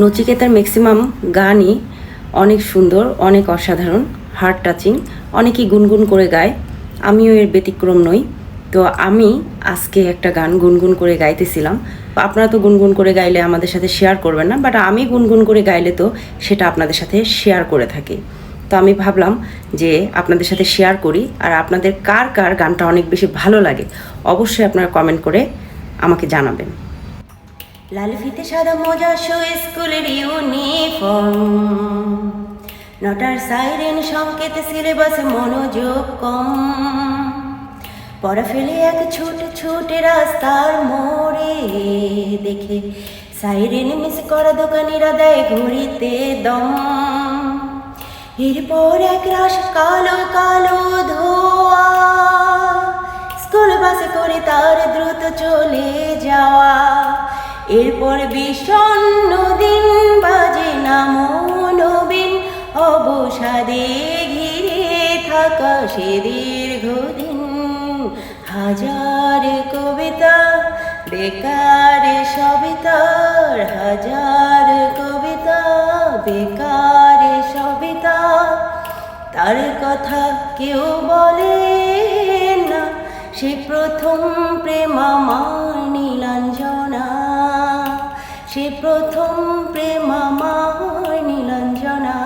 নচিকেতার maximum গানই অনেক সুন্দর, অনেক অসাধারণ হার্ট টাচিং অনেকেই গুনগুন করে গায়। আমিও এর ব্যতিক্রম নই। তো আমি আজকে একটা গান গুনগুন করে গাইতেছিলাম। আপনারা তো গুনগুন করে গাইলে আমাদের সাথে শেয়ার করবেন না বাট আমি গুনগুন করে গাইলে তো সেটা আপনাদের সাথে শেয়ার করে থাকি। তো আমি ভাবলাম যে আপনাদের সাথে শেয়ার করি আর আপনাদের কার কার গানটা অনেক বেশি ভালো লাগে, অবশ্যই আপনারা কমেন্ট করে আমাকে জানাবেন। লাল ফিতে সাদা মোজা শো স্কুলের ইউনিফর্ম। নটার সাইরেন সংকেত সিলেবাসে মনোযোগ কম। পড়া ফেলে এক ছুট ছুটে রাস্তার মোড়ে দেখে সাইরেন মিস করা দোকানিরা দেয় ঘড়িতে দম। এরপর এক রাস কালো কালো ধোয়া। স্কুল বাসে করে তার দ্রুত চলে যাওয়া এরপর বিষণ্ণ দিন বাজে না মনোবিন। অবসাদে ঘিরে থাকা সে দীর্ঘদিন। হাজার কবিতা, বেকার সবিতার হাজার কবিতা, বেকার সবিতা। তার কথা কেউ বলে না, সে প্রথম প্রেম নীলাঞ্জনা সে প্রথম প্রেমামায় নীলাঞ্জনা